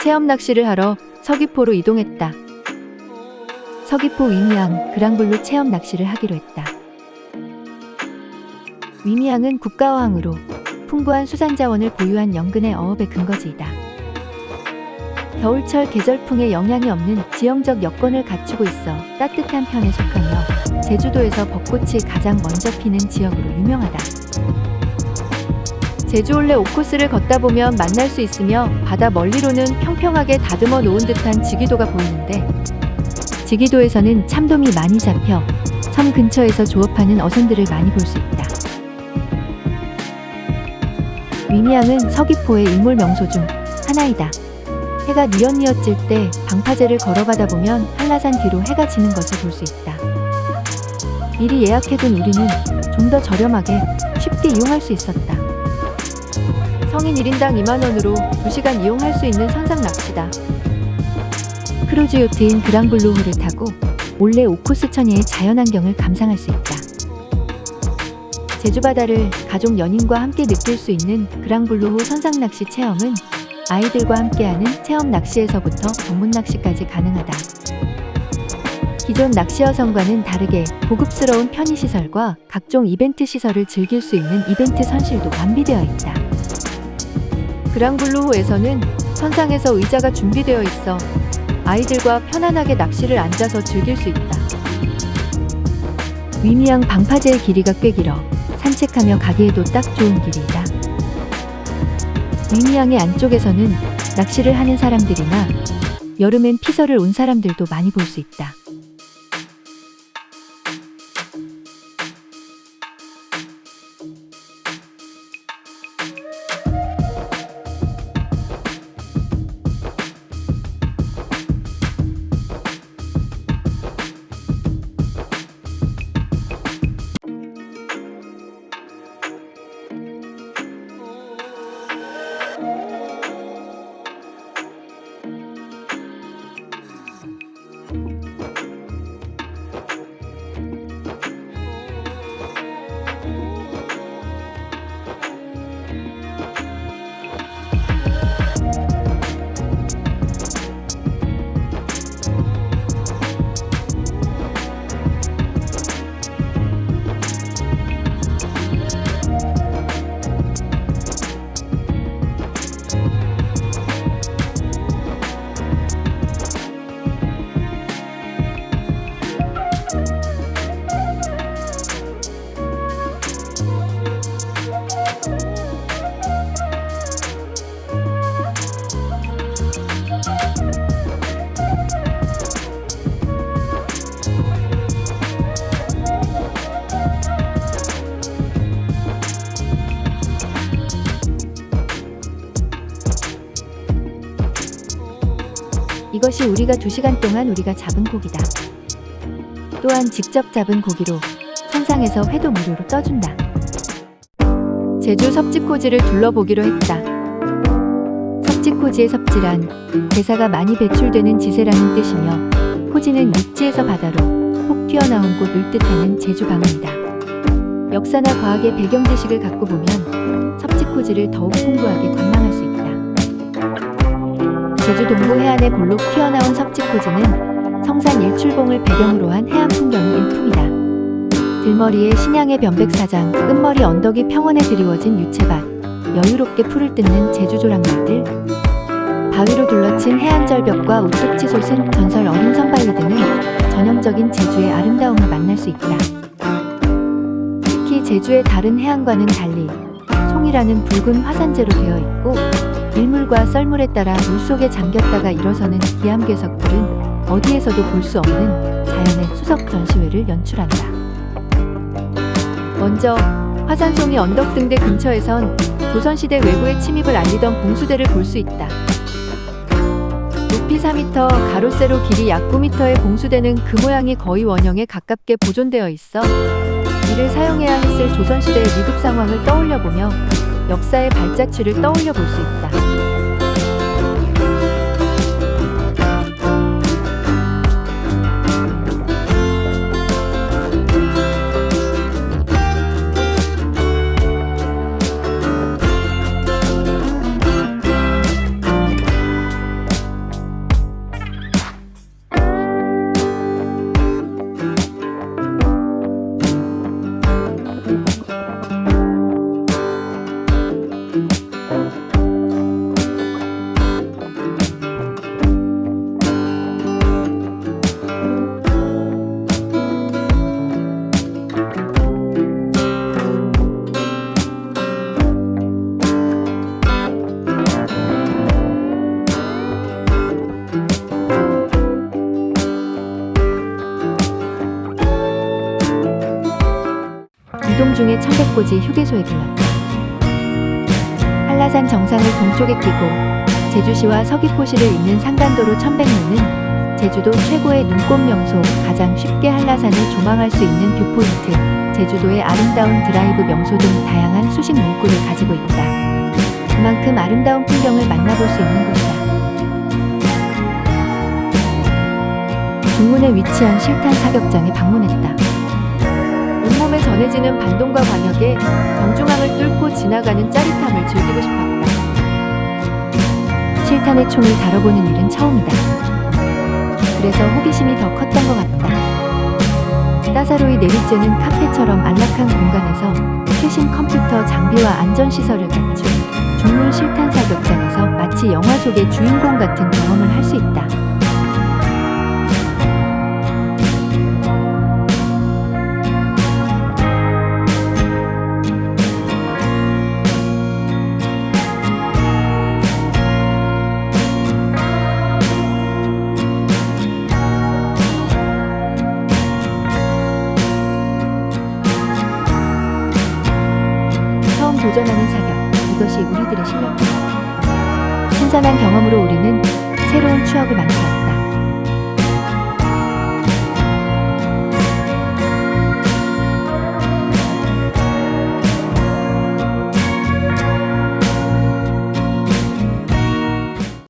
체험 낚시를 하러 서귀포로 이동했다. 서귀포 위미항 그랑블루 체험 낚시를 하기로 했다. 위미항은 국가어항으로 풍부한 수산 자원을 보유한 영근의 어업의 근거지이다. 겨울철 계절풍에 영향이 없는 지형적 여건을 갖추고 있어 따뜻한 편에 속하며 제주도에서 벚꽃이 가장 먼저 피는 지역으로 유명하다. 제주올레 오코스를 걷다 보면 만날 수 있으며 바다 멀리로는 평평하게 다듬어 놓은 듯한 지기도가 보이는데 지기도에서는 참돔이 많이 잡혀 섬 근처에서 조업하는 어선들을 많이 볼 수 있다. 위미항은 서귀포의 인물 명소 중 하나이다. 해가 뉘엿뉘엿 질 때 방파제를 걸어가다 보면 한라산 뒤로 해가 지는 것을 볼 수 있다. 미리 예약해둔 우리는 좀 더 저렴하게 쉽게 이용할 수 있었다. 성인 1인당 2만원으로 2시간 이용할 수 있는 선상 낚시다. 크루즈 요트인 그랑블루호를 타고 몰래 오코스 천혜의 자연환경을 감상할 수 있다. 제주 바다를 가족 연인과 함께 느낄 수 있는 그랑블루호 선상 낚시 체험은 아이들과 함께하는 체험 낚시에서부터 전문 낚시까지 가능하다. 기존 낚시 어선과는 다르게 고급스러운 편의시설과 각종 이벤트 시설을 즐길 수 있는 이벤트 선실도 완비되어 있다. 그랑블루호에서는 선상에서 의자가 준비되어 있어 아이들과 편안하게 낚시를 앉아서 즐길 수 있다. 위미양 방파제의 길이가 꽤 길어 산책하며 가기에도 딱 좋은 길이다. 위미양의 안쪽에서는 낚시를 하는 사람들이나 여름엔 피서를 온 사람들도 많이 볼 수 있다. 이것이 우리가 두 시간 동안 우리가 잡은 고기다. 또한 직접 잡은 고기로 선상에서 회도 무료로 떠준다. 제주 섭지코지를 둘러보기로 했다. 섭지코지의 섭지란 대사가 많이 배출되는 지세라는 뜻이며 코지는 육지에서 바다로 폭 튀어나온 곳을 뜻하는 제주 방언이다. 역사나 과학의 배경 지식을 갖고 보면 섭지코지를 더욱 풍부하게 관망할 수 있다. 제주 동부 해안의 볼록 튀어나온 섭지코지는 성산 일출봉을 배경으로 한 해안 풍경의 일품이다. 들머리에 신양의 변백사장, 끝머리 언덕이 평원에 드리워진 유채밭, 여유롭게 풀을 뜯는 제주 조랑말들, 바위로 둘러친 해안 절벽과 우뚝 치솟은 전설 어린 선발리 등은 전형적인 제주의 아름다움을 만날 수 있다. 특히 제주의 다른 해안과는 달리 송이라는 붉은 화산재로 되어 있고 일물과 썰물에 따라 물속에 잠겼다가 일어서는 기암괴석들은 어디에서도 볼 수 없는 자연의 수석 전시회를 연출한다. 먼저 화산송이 언덕 등대 근처에선 조선시대 외구의 침입을 알리던 봉수대를 볼 수 있다. 높이 4m, 가로 세로 길이 약 9m의 봉수대는 그 모양이 거의 원형에 가깝게 보존되어 있어 이를 사용해야 했을 조선시대의 위급 상황을 떠올려보며 역사의 발자취를 떠올려 볼 수 있다. 동쪽의 천백고지 휴게소에 들렀다. 한라산 정상을 동쪽에 끼고 제주시와 서귀포시를 잇는 상간도로 1100로는 제주도 최고의 눈꽃 명소, 가장 쉽게 한라산을 조망할 수 있는 뷰포인트, 제주도의 아름다운 드라이브 명소 등 다양한 수식 문구를 가지고 있다. 그만큼 아름다운 풍경을 만나볼 수 있는 곳이다. 중문에 위치한 실탄 사격장에 방문했다. 전해지는 반동과 관역에 정중앙을 뚫고 지나가는 짜릿함을 즐기고 싶었다. 실탄의 총을 다뤄보는 일은 처음이다. 그래서 호기심이 더 컸던 것 같다. 따사로이 내리쬐는 카페처럼 안락한 공간에서 최신 컴퓨터 장비와 안전시설을 갖춘 중문 실탄 사격장에서 마치 영화 속의 주인공 같은 경험을 할 수 있다. 도전하는 사격. 이것이 우리들의 실력이다. 신선한 경험으로 우리는 새로운 추억을 만들었다.